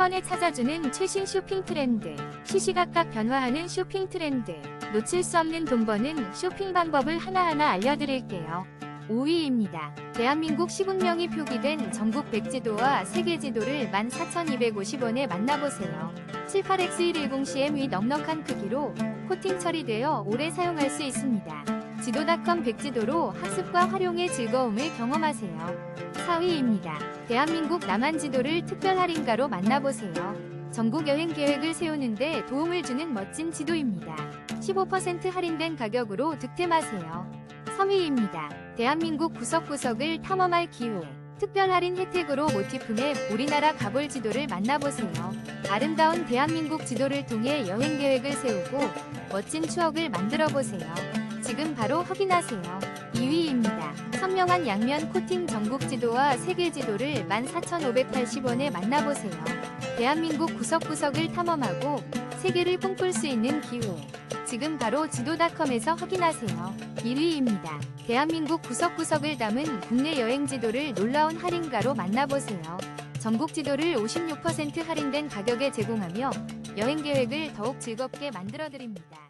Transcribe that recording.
번에 찾아주는 최신 쇼핑 트렌드, 시시각각 변화하는 쇼핑 트렌드, 놓칠 수 없는 돈 버는 쇼핑 방법을 하나하나 알려드릴게요. 5위입니다. 대한민국 시군명이 표기된 전국 백지도와 세계 지도를 14,250원에 만나보세요. 78X110CM의 넉넉한 크기로 코팅 처리되어 오래 사용할 수 있습니다. 지도닷컴 백지도로 학습과 활용의 즐거움을 경험하세요. 4위입니다. 대한민국 남한 지도를 특별 할인가로 만나보세요. 전국 여행 계획을 세우는데 도움을 주는 멋진 지도입니다. 15% 할인된 가격으로 득템하세요. 3위입니다. 대한민국 구석구석을 탐험할 기회. 특별 할인 혜택으로 모티프맵 우리나라 가볼 지도를 만나보세요. 아름다운 대한민국 지도를 통해 여행 계획을 세우고 멋진 추억을 만들어 보세요. 지금 바로 확인하세요. 2위입니다. 선명한 양면 코팅 전국 지도와 세계 지도를 14,580원에 만나보세요. 대한민국 구석구석을 탐험하고 세계를 꿈꿀 수 있는 기회. 지금 바로 지도닷컴에서 확인하세요. 1위입니다. 대한민국 구석구석을 담은 국내 여행 지도를 놀라운 할인가로 만나보세요. 전국 지도를 56% 할인된 가격에 제공하며 여행 계획을 더욱 즐겁게 만들어드립니다.